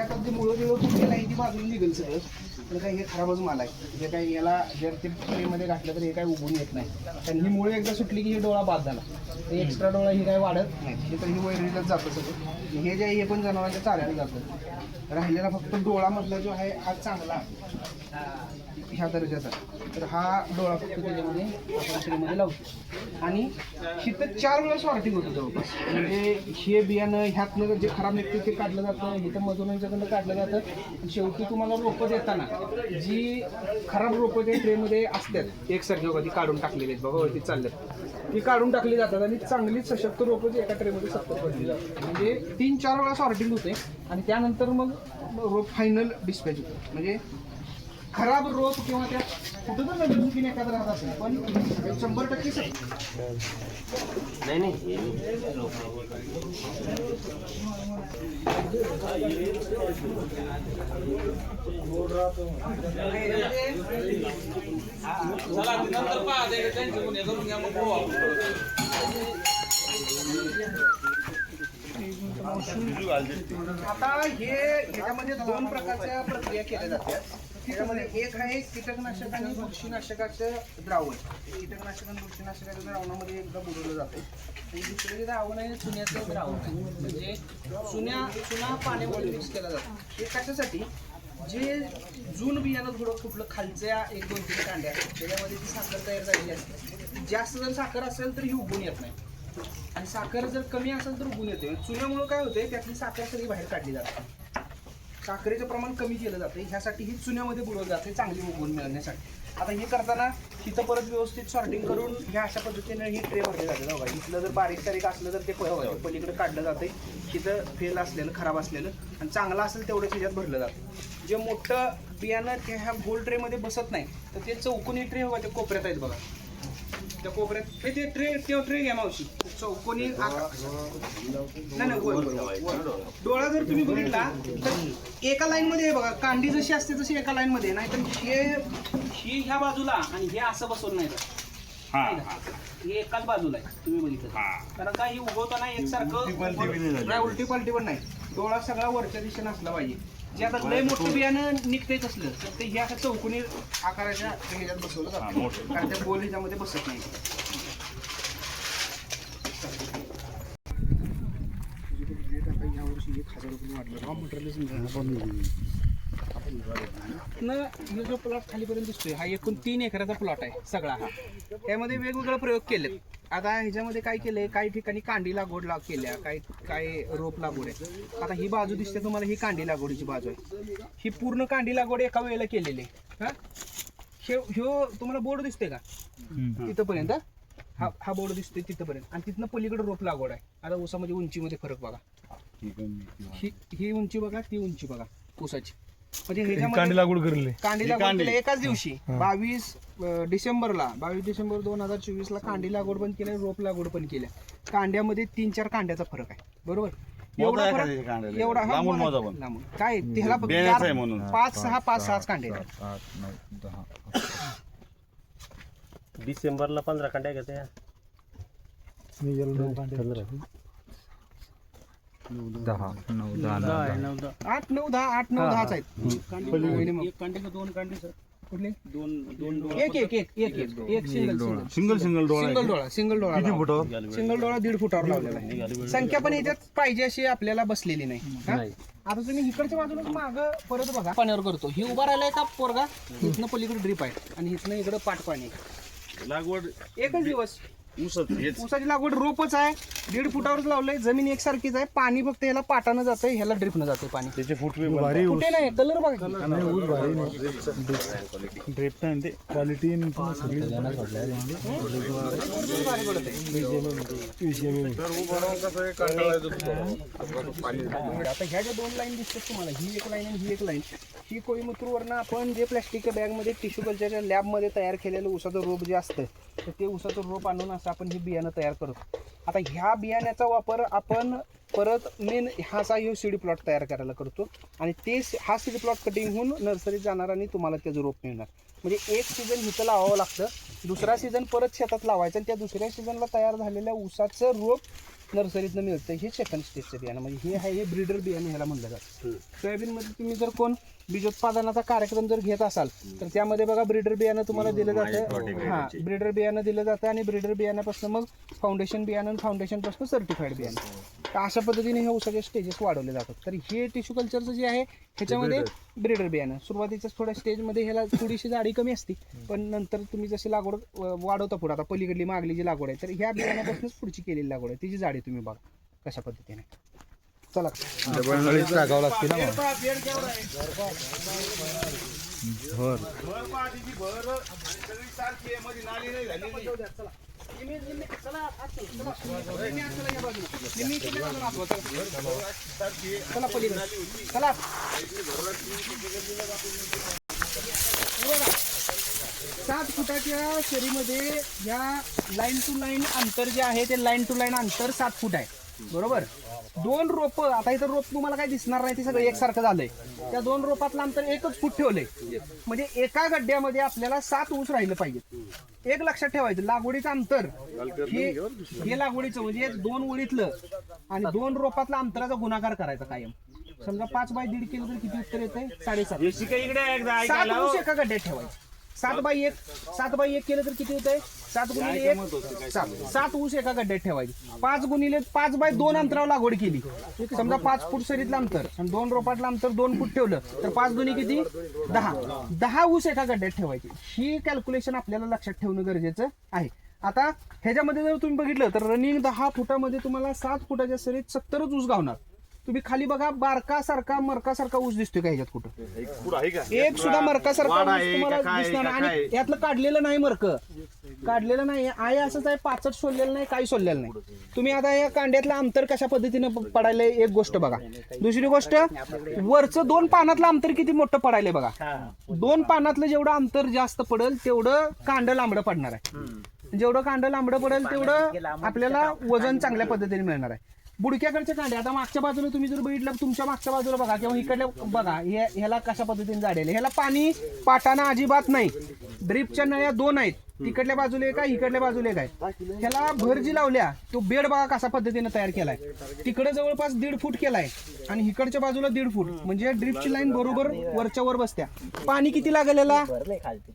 ह्याच्यात जे मुळं बिळं फुटलेलं आहे ती बाजूला निघेल सगळं. पण काही हे खराबच माल आहे. हे काही याला जर ते ट्रेमध्ये घातलं तर हे काय उभून येत नाही. कारण ही मुळे एकदा सुटली की हे डोळा बाद झाला. ते एक्स्ट्रा डोळा ही काही वाढत नाही. हे तर ही वैरणीलाच जातं सगळं. हे जे आहे हे पण जनावरांच्या चाऱ्याला जातं. राहिलेला फक्त डोळामधला जो आहे हा चांगला. ह्या दर्जाचा. तर हा डोळा फक्त त्याच्यामध्ये आपण लावतो. आणि हिथं चार वेळा सॉर्टिंग होतं जवळपास. म्हणजे हे बियाणं ह्यातनं जे खराब निघते ते काढलं जातं इथं मजुरांच्याकडनं काढलं जातं. शेवटी तुम्हाला रोपं देताना जी खराब रोपं त्या ट्रेमध्ये असतात एकसारखी कधी काढून टाकलेली आहेत बघा वरती चालल्यात. ती काढून टाकली जातात आणि चांगली सशक्त रोपं जी एका ट्रेमध्ये सत्तर पडली जातात म्हणजे तीन चार वेळा सॉर्टिंग होते. आणि त्यानंतर मग रोप फायनल डिस्पॅच होतं. म्हणजे खराब रोप किंवा त्या कुठं तर नवीन चुकीने एखादं राहत असेल पण शंभर टक्के सही. नाही नाही. आता हे ह्याच्यामध्ये दोन प्रकारच्या प्रक्रिया केल्या जातात. त्याच्यामध्ये एक आहे कीटकनाशक आणि बुरशीनाशकाचं द्रावण. कीटकनाशक आणि बुरशीनाशकाच्या द्रावणामध्ये एकदा बुडवलं जातं. आणि दुसरं जे द्रावण आहे चुन्याचं द्रावण. आहे. म्हणजे चुन्या चुना पाण्यामध्ये मिक्स केला जातो. हे कशासाठी? जे जून बियाणं थोडं कुठलं खालच्या एक दोन तीन कांड्या त्याच्यामध्ये जी साखर तयार झालेली असते जास्त जर साखर असेल तर ही उगून येत नाही. आणि साखर जर कमी असेल तर उगून येते. चुन्यामुळे काय होते त्यातली साखर सगळी बाहेर काढली जाते. साखरेचं प्रमाण कमी केलं जाते ह्यासाठी ही चुन्यामध्ये बुडवलं जाते चांगली उगवून मिळण्यासाठी. आता हे करताना तिथं परत व्यवस्थित सॉर्टिंग करून ह्या अशा पद्धतीने ही ट्रे भरले जाते बघा. इथलं जर बारीक तारीख असलं तर ते प- पलीकडे काढलं जाते तिथं फेल असलेलं खराब असलेलं आणि चांगलं असेल तेवढं त्याच्यात भरलं जातं जे मोठं बियाणं त्या ह्या गोल ट्रेमध्ये बसत नाही तर ते चौकोनी ट्रे हवा ते कोपऱ्यात आहेत बघा. त्या कोपऱ्यात. हे ते ट्रे ते ट्रे घ्या मावशी. चौकोनी आकार नाही नाही वर, वर, वर. डोळा जर तुम्ही बघितला तर एका लाईन मध्ये बघा कांडी जशी असते तशी एका लाईन मध्ये. नाही तर हे ही ह्या बाजूला आणि हे असं बसवलं नाही तर. नाही का? हे. एकाच बाजूला आहे तुम्ही बघितलं कारण का ही उगवताना एकसारखं नाही उलटी पालटी पण नाही. डोळा सगळा वरच्या दिशेने असला पाहिजे. जे आता लय मोठं बियाणं निघतेच असलं तर ते ह्या चौकोनी आकाराच्या ह्याच्यात बसवलं जातं. कारण त्या गोल ह्याच्यामध्ये बसत नाही. न हे जो प्लॉट खालीपर्यंत दिसतोय हा एकूण तीन एकराचा प्लॉट आहे सगळा हा. त्यामध्ये वेगवेगळे प्रयोग केलेत. आता ह्याच्यामध्ये काय केलंय? काही ठिकाणी कांडी लागवड लाग केल्या. काही काय रोप लागवड आहे. आता ही बाजू दिसते तुम्हाला ही कांडी लागवडीची बाजू आहे. ही पूर्ण कांडी लागवड एका वेळेला केलेली आहे. हा? हे- ह्यो तुम्हाला बोर्ड दिसते का? तिथपर्यंत? हा हा बोर्ड दिसतोय तिथपर्यंत. आणि तिथनं पलीकडे रोप लागवड आहे. आता ऊसामध्ये उंचीमध्ये फरक बघा. ही ही उंची बघा ती उंची बघा. ऊसाची. म्हणजे ह्याच्यामध्ये कांडी लागवड करेल. कांडी लागवड केली एकाच दिवशी. बावीस अं, डिसेंबरला बावीस डिसेंबर दोन हजार चोवीस ला कांडी लागवड पण केल्या रोप लागवड पण केल्या कांड्यामध्ये तीन चार कांड्याचा फरक आहे. बरोबर? एवढा आहे कांड्याला? एवढा हा लांबून मोजा- मोजा पण. लांबून. काय त्याला फक्त बेण्याचं चार- आहे म्हणून. पाच सहा पाच सहाच कांडे आहेत. आठ नऊ दहा. डिसेंबरला पंधरा कांड्या मी गेलो कांडे दहा. नऊ दहा दहा आठ नऊ दहा आठ नऊ दहाच आहेत. दोन. कांडी सर. कुठले? दोन दोन एक एक एक एक एक एक. Single single. सिंगल सिंगल डोळा सिंगल डोळा सिंगल डोळा किती लावा. फुटावर? सिंगल डोळा दीड फुटावर लावलेला आहे. संख्या पण याच्यात पाहिजे अशी आपल्याला बसलेली नाही? आता तुम्ही इकडच्या बाजूला माग परत बघा. पाण्यावर करतो. ही उभा राहिलाय का पोरगा? इथनं पलीकडे ड्रीप आहे. आणि इथनं इकडं पाठ पाणी. लागवड एकच दिवस. ऊसच हेच. ऊसाची लागवड रोपच आहे. दीड फुटावरच लावलंय. जमीन एकसारखीच आहे. पाणी फक्त ह्याला पाटानं जातंय ह्याला ड्रिपनं जाते पाणी. त्याचे फुटवे पण भारी ऊस कुठे नाही कलर बघा की. नाही ऊस भारी नाही. ड्रेप नाही ते क्वालिटी सगळी. आता ह्या ज्या दोन लाईन दिसतात तुम्हाला ही एक लाईन आणि ही एक लाईन ही कोईमुतूरवरनं आपण जे प्लॅस्टिकच्या बॅगमध्ये टिश्यू कल्चरच्या लॅबमध्ये तयार केलेलं ऊसाचं रोप जे असतं तर ते ऊसाचं रोप आणून असं आपण हे बियाणं तयार करतो आता ह्या बियाण्याचा वापर आपण परत मेन हाचा ह्यो सीडी प्लॉट तयार करायला करतो. आणि ते स- हा सीडी प्लॉट कटिंग होऊन नर्सरीत जाणार आणि तुम्हाला त्याचं रोप मिळणार. म्हणजे एक सीझन इथं लावावं लागतं दुसरा सीझन परत शेतात लावायचं आणि त्या दुसऱ्या सीझनला तयार झालेल्या ऊसाचं रोप नर्सरीतनं मिळतं. हे सेकंड स्टेजचं बियाणं. म्हणजे हे आहे हे ब्रीडर बियाणं ह्याला म्हणलं जातं. सोयाबीनमध्ये तुम्ही जर कोण बीजोत्पादनाचा कार्यक्रम जर घेत असाल तर त्यामध्ये बघा ब्रीडर बियाणं तुम्हाला दिलं जातं. हां ब्रीडर बियाणं दिलं जातं आणि ब्रीडर बियाण्यापासून मग फाउंडेशन बियाणं फाउंडेशनपासून सर्टिफाईड बियाणं. तर अशा पद्धतीने हे ऊसाचे स्टेजेस वाढवले जातात. तर हे टिश्यू कल्चरचं जे आहे ह्याच्यामध्ये ब्रीडर बियाणं. सुरुवातीच्या थोड्या स्टेजमध्ये ह्याला थोडीशी जाडी कमी असते पण नंतर तुम्ही जशी लागवड वाढवता पुढे आता पलीकडली मागली जी लागवड आहे तर ह्या बियाण्यापासूनच पुढची केलेली लागवड आहे. तिची जाडी तुम्ही बघा कशा पद्धतीने. चला टाकावं लागते ना. भर हे बघा. सात फुटाच्या शेरीमध्ये या लाईन टू लाईन अंतर जे आहे ते लाईन टू लाईन अंतर सात फूट आहे बरोबर? दोन रोप आता इथं रोप तुम्हाला काय दिसणार नाही ते सगळं एकसारखं झालंय. त्या दोन रोपातलं अंतर एकच फूट ठेवलंय. म्हणजे एका गड्ड्यामध्ये आपल्याला सात ऊस राहिलं पाहिजे एक लक्षात ठेवायचं लागवडीचं अंतर. हे हे लागवडीचं म्हणजे दोन ओळीतलं आणि दोन रोपातलं अंतराचा गुणाकार करायचा कायम. समजा पाच बाय दीड केलं तर किती उत्तर येतंय? साडेसात. सात ऊस एका गड्ड्यात ठेवायचे. सात बाय एक सात बाय एक केलं तर किती होतंय? सात गुणिले एक सात सात ऊस एका गड्ड्यात ठेवायचे. पाच गुणिले पाच बाय दोन अंतरावर लागवड केली. समजा पाच फूट सरीतलं अंतर आणि दोन रोपातलं अंतर दोन फूट ठेवलं तर पाच गुणी किती? दहा. दहा ऊस एका गड्ड्यात ठेवायचे. ही कॅल्क्युलेशन आपल्याला लक्षात ठेवणं गरजेचं आहे. आता ह्याच्यामध्ये जर तुम्ही बघितलं तर रनिंग दहा फुटामध्ये तुम्हाला सात फुटाच्या सरीत सत्तरच ऊस गावणार. तुम्ही खाली बघा बारका सारखा मरका सारखा ऊस दिसतोय का ह्याच्यात कुठं? एक सुद्धा मरका सारखा ऊस तुम्हाला दिसणार नाही. आणि? यातलं काढलेलं नाही मरक. काढलेलं नाही. आहे असंच आहे पाचट सोडलेलं नाही काही सोडलेलं नाही. तुम्ही आता या कांड्यातलं अंतर कशा पद्धतीनं प- पडायलंय एक गोष्ट बघा. दुसरी गोष्ट वरचं दोन पानातलं अंतर किती मोठं पडायलंय बघा. दोन पानातलं जेवढं अंतर जास्त पडेल तेवढं कांड लांबडं पडणार आहे. जेवढं कांड लांबडं पडेल तेवढं आपल्याला वजन चांगल्या पद्धतीने मिळणार आहे. बुडक्याकडचे कांडे. आता मागच्या बाजूला तुम्ही जर बघितलं तुमच्या मागच्या बाजूला बघा किंवा इकडल्या बघा हे ह्याला कशा पद्धतीने जाडेल ह्याला पाणी पाटाना अजिबात नाही. ड्रीपच्या नळ्या दोन आहेत. तिकडल्या बाजूला एक आहे इकडल्या बाजूला एक आहे. ह्याला भर जी लावल्या तो बेड बघा कशा पद्धतीने तयार केलाय. तिकडे जवळपास दीड फूट केलाय आणि इकडच्या बाजूला दीड फूट. म्हणजे ड्रीपची लाईन बरोबर वरच्या वर बसत्या. पाणी किती लागेल याला?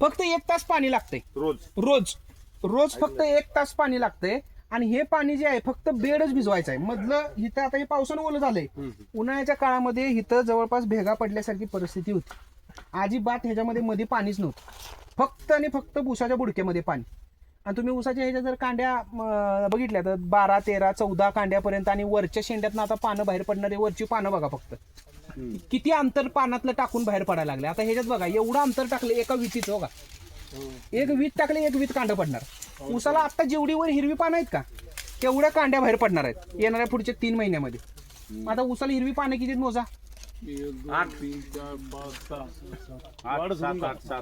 फक्त एक तास पाणी लागतंय. रोज. रोज. रोज फक्त एक तास पाणी लागतंय. आणि हे पाणी जे आहे फक्त बेडच भिजवायचं आहे. मधलं इथं आता हे पावसानं ओलं झालंय. उन्हाळ्याच्या काळामध्ये इथं जवळपास भेगा पडल्यासारखी परिस्थिती होती. अजिबात ह्याच्यामध्ये मध्ये पाणीच नव्हतं. फक्त आणि फक्त उसाच्या बुडक्यामध्ये पाणी. आणि तुम्ही उसाच्या ह्याच्या जर कांड्या बघितल्या तर बारा तेरा चौदा कांड्यापर्यंत आणि वरच्या शेंड्यातनं आता पानं बाहेर पडणारे वरची पानं बघा फक्त. किती अंतर पानातलं टाकून बाहेर पडायला लागले आता ह्याच्यात बघा एवढं अंतर टाकलं एका विटीचं बघा. एक वीट टाकले एक वीट कांड पडणार. उसाला आता जेवढी वर हिरवी पानं आहेत का तेवढ्या कांड्या बाहेर पडणार आहेत येणाऱ्या पुढच्या तीन महिन्यामध्ये. आता उसाला हिरवी पानं किती मोजा?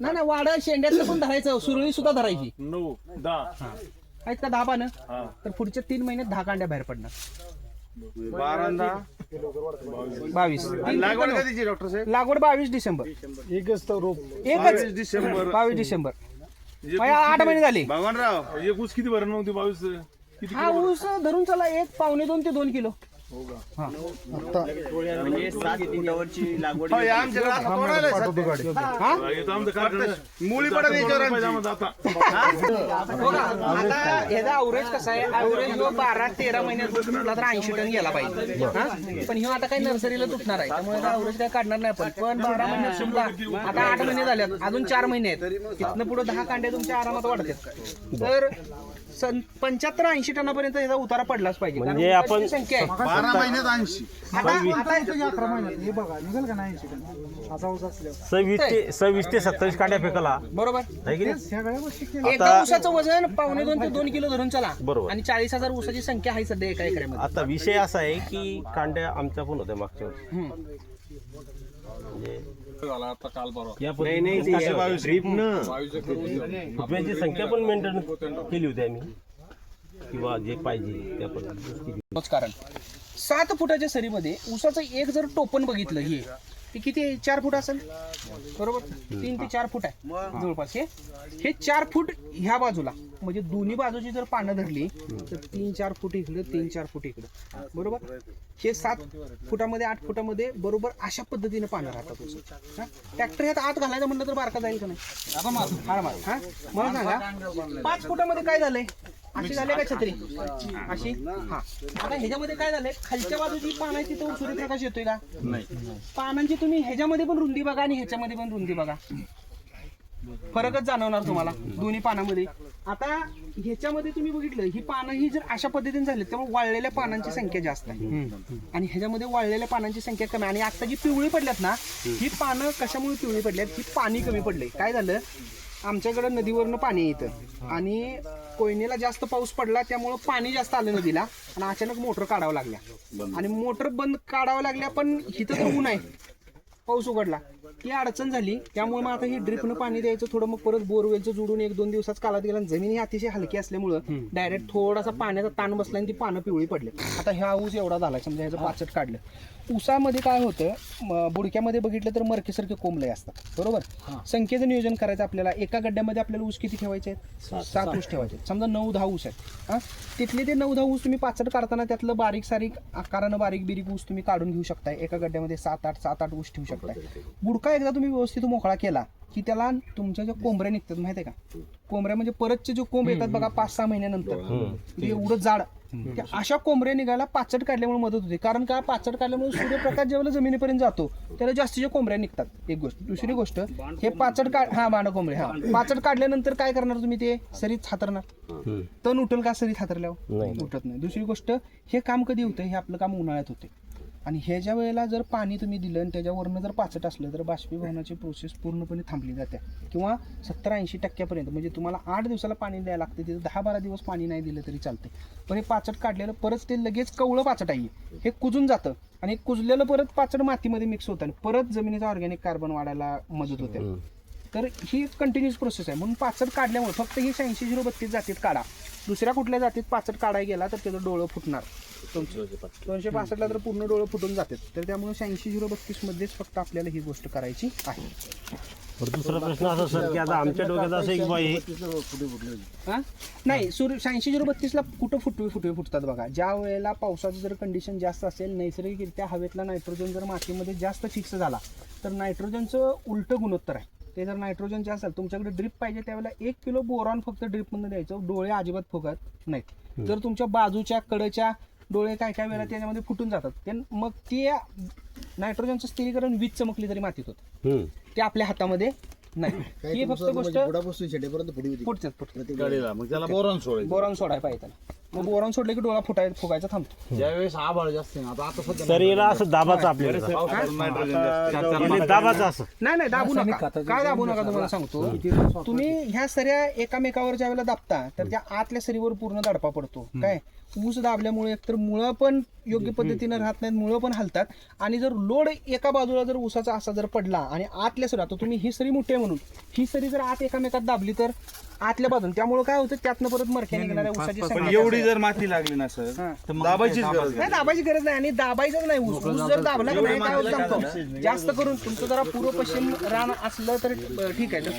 नाही नाही वाडा शेंड्यातलं पण धरायचं सुरळी सुद्धा धरायची. नऊ दहा. आहेत का दहा पानं? हा. तर पुढच्या तीन महिन्यात दहा कांड्या बाहेर पडणार. बावीस. लागवड कधीची डॉक्टर साहेब? लागवड बावीस डिसेंबर. एकच तर रोप. एकच. बावीस डिसेंबर. बावीस डिसेंबर. म्हणजे आठ महिने झाले. भगवानराव एक ऊस किती भरण नव्हती बावीस? किती हा ऊस धरून चला एक पावणे दोन ते दोन किलो. हा म्हणजे सात फुटावरची लागवड होय, आमच्याकडे आता तोडायला आहे पाठवतो गाडी. हा? येतो आमचं कारखाना. मुली पडत आता. ह्याचा अवरेज कसा आहे? अवरेज ह्यो बारा तेरा महिन्यात तुटला तर ऐंशी टन गेला पाहिजे. हा? पण ह्यो आता काही नर्सरीला तुटणार आहे. त्यामुळे अवरेज काय काढणार नाही पण पण बारा महिन्यात सुद्धा आता आठ महिने झाल्यात. अजून चार महिने आहेत. तिथनं पुढे दहा कांड्या तुमच्या आरामात वाढतात. तर पंच्याहत्तर ऐंशी टनापर्यंत ह्याचा उतारा पडलाच पाहिजे. कारण म्हणजे आपण- संख्या आहे. बारा महिन्यात ऐंशी. आता आता अकरा महिन्यात. हे बघा निघाल का नाही शिकण असा ऊस असल्यावर. सव्वीस ते सव्वीस ते सत्तावीस कांड्या फेकला बरोबर. आहे की नाही? सगळ्या गोष्टी केल्या. एका ऊसाचं वजन पावणे दोन ते दोन किलो धरून चला. बरोबर. आणि चाळीस हजार ऊसाची संख्या आहे सध्या एका एकरामध्ये. आता विषय असा आहे की कांड्या आमच्या पण होत्या मागच्या वर्षी. हम्म. म्हणजे या नाही, नाही, ते पद्धतीने बावीस. ड्रीप न. फुटव्याची संख्या पण मेंटेन केली होती आम्ही. किंवा जे पाहिजे त्या पद्धतीने. केली सात फुटाच्या सरीमध्ये ऊसाचं एक जर टोपण बघितलं हे ती किती आहे? चार फूट असेल? बरोबर? तीन ते चार फूट आहे. जवळपास. हे हे चार फूट ह्या बाजूला. म्हणजे दोन्ही बाजूची जर पानं धरली तर तीन चार फूट इकडे तीन चार फूट इकडे. बरोबर? हे सात फुटामध्ये आठ फुटामध्ये बरोबर अशा पद्धतीने पानं राहतात ट्रॅक्टर ह्यात आत घालायचं म्हणलं तर बारका जाईल का नाही? हा? मला सांगा पाच फुटामध्ये काय झालंय? अशी झाली का छत्री? अशी हा आता ह्याच्यामध्ये काय झालंय? खालच्या बाजूची पानाची तिथं सूर्यप्रकाश येतोय का? पानांची तुम्ही ह्याच्यामध्ये पण रुंदी बघा आणि ह्याच्यामध्ये पण रुंदी बघा. फरकच जाणवणार तुम्हाला दोन्ही पानामध्ये. आता ह्याच्यामध्ये तुम्ही बघितलं ही पानं ही जर अशा पद्धतीने झाली त्यामुळे वाळलेल्या पानांची संख्या जास्त आहे. आणि ह्याच्यामध्ये वाळलेल्या पानांची संख्या कमी आहे. आणि आता जी पिवळी पडल्यात ना ही पानं कशामुळे पिवळी पडल्यात? ही पाणी कमी पडले काय झालं? आमच्याकडे नदीवरनं पाणी येतं. आणि कोयनेला जास्त पाऊस पडला त्यामुळं पाणी जास्त आलं नदीला. आणि अचानक मोटर काढावं लागल्या. आणि मोटर बंद काढावं लागल्या पण इथं तर ऊन आहे. पाऊस उघडला. ही अडचण झाली. त्यामुळे मग आता ही ड्रिपनं पाणी द्यायचं थोडं मग परत बोरवेलचं जोडून एक दोन दिवसाच कालात गेला आणि जमीन ही अतिशय हलकी असल्यामुळं डायरेक्ट थोडासा पाण्याचा ताण बसला आणि ती पानं पिवळी पडले. आता ह्या ऊस एवढा झाला समजा ह्याचं पाचट काढलं. ऊसामध्ये काय होतं बुडक्यामध्ये बघितलं तर मरकेसारखे कोंबले असतात. बरोबर? संख्येचं नियोजन करायचं आपल्याला. एका गड्ड्यामध्ये आपल्याला ऊस किती ठेवायचे आहेत? सात. ऊस ठेवायचे. समजा नऊ दहा ऊस आहेत. हा? तिथले ते नऊ दहा ऊस तुम्ही पाचट काढताना त्यातलं बारीक सारीक आकारानं बारीक बिरीक ऊस तुम्ही काढून घेऊ शकताय. एका गड्ड्यामध्ये सात आठ सात आठ ऊस ठेवू शकताय. बुडका एकदा तुम्ही व्यवस्थित मोकळा केला की त्याला तुमच्या ज्या कोंबऱ्या निघतात माहिती आहे का? कोंबऱ्या म्हणजे परतचे जे कोंब येतात बघा पाच सहा महिन्यानंतर. ते एवढं जाड. त्या अशा कोंबऱ्या निघायला पाचट काढल्यामुळे मदत होते. कारण का पाचट काढल्यामुळे सूर्यप्रकाश ज्यावेळेला जमिनीपर्यंत जातो त्याला जास्तीच्या कोंबऱ्या निघतात. एक गोष्ट. दुसरी गोष्ट हे पाचट काढ हा मानव कोंबडे हा. पाचट काढल्यानंतर काय करणार तुम्ही ते? सरीत हातरणार. तण उठल का सरीत हातरल्यावर? नाही. उठत नाही. दुसरी गोष्ट हे काम कधी होतं? हे आपलं काम उन्हाळ्यात होते. आणि ह्याच्या वेळेला जर पाणी तुम्ही दिलं आणि त्याच्यावरनं जर पाचट असलं तर बाष्पीभवनाची प्रोसेस पूर्णपणे थांबली जाते. किंवा सत्तर ऐंशी टक्क्यापर्यंत म्हणजे तुम्हाला आठ दिवसाला पाणी द्यायला लागते तिथं दहा बारा दिवस पाणी नाही दिलं तरी चालते पण हे पाचट काढलेलं परत ते लगेच कवळं पाचट आहे. हे कुजून जातं आणि हे कुजलेलं परत पाचट मातीमध्ये मिक्स होतं आणि परत जमिनीचा ऑर्गॅनिक कार्बन वाढायला मदत होते. तर ही कंटिन्युअस प्रोसेस आहे. म्हणून पाचट काढल्यामुळे फक्त ही शहाऐंशी झिरो बत्तीस जातीत काढा. दुसऱ्या कुठल्या जातीत पाचट काढायला गेला तर त्याचं डोळं फुटणार. दोनशे पासष्टला तर पूर्ण डोळं फुटून जातात. तर त्यामुळे शहाऐंशी झिरो बत्तीस मध्येच फक्त आपल्याला ही गोष्ट करायची आहे. दुसरा प्रश्न असा सर की आता आमच्या डोक्यात असं एक बाई हा? नाही सूर्य शहाऐंशी झिरो बत्तीसला कुठं फुटवे फुटवे फुटतात बघा. ज्या वेळेला पावसाचं जर कंडिशन जास्त असेल नैसर्गिकरित्या हवेतला नायट्रोजन जर मातीमध्ये जास्त फिक्स झाला तर नायट्रोजनचं उलटं गुणोत्तर आहे. ते जर नायट्रोजन जे असेल तुमच्याकडे ड्रिप पाहिजे त्यावेळेला एक किलो बोरॉन फक्त ड्रिपमधून द्यायचं. डोळे अजिबात फुगत नाहीत. जर तुमच्या बाजूच्या कडच्या डोळे काय काय वेळेला त्याच्यामध्ये फुटून जातात. ते मग ते नायट्रोजनचं स्थिरीकरण वीज चमकली तरी मातीत होतं. ते आपल्या हातामध्ये नाही. ही फक्त गोष्ट मग त्याला बोरण सोडायचं. बोरॉन सोडायला पाहिजे त्याला. मग बोरॉन सोडले की डोळा फुटाय फुगायचा थांबतो. ज्यावेळेस आभाळ जास्त ना, आता आता असं दाबाचं आपल्याला. नायट्रोजन जास्त याला दाबाचं असं. नाही नाही दाबू नका. काय दाबू नका तुम्हाला सांगतो? तुम्ही ह्या सऱ्या एकामेकावर ज्या वेळेला दाबता तर त्या आतल्या सरीवर पूर्ण दडपा पडतो. काय? ऊस दाबल्यामुळे एकतर मुळं पण योग्य पद्धतीने राहत नाहीत मुळं पण हलतात. आणि जर लोड एका बाजूला जर ऊसाचा असा जर पडला आणि आतल्या सरी आता तुम्ही ही सरी मोठी आहे म्हणून ही सरी जर आत एकामेकात दाबली तर आतल्या बाजून त्यामुळे काय होतं? त्यातनं परत मरक्या निघणाऱ्या ऊसाची पण संख्या एवढी जर माती लागली ना सर तर दाबायचीच गरज नाही नाही. दाबायची गरज नाही आणि दाबायचंच नाही. ऊस ऊस जर दाबला की नाही काय होतं सांगतो? जास्त करून तुमचं जरा पूर्व पश्चिम रान असलं तर अं, ठीक आहे.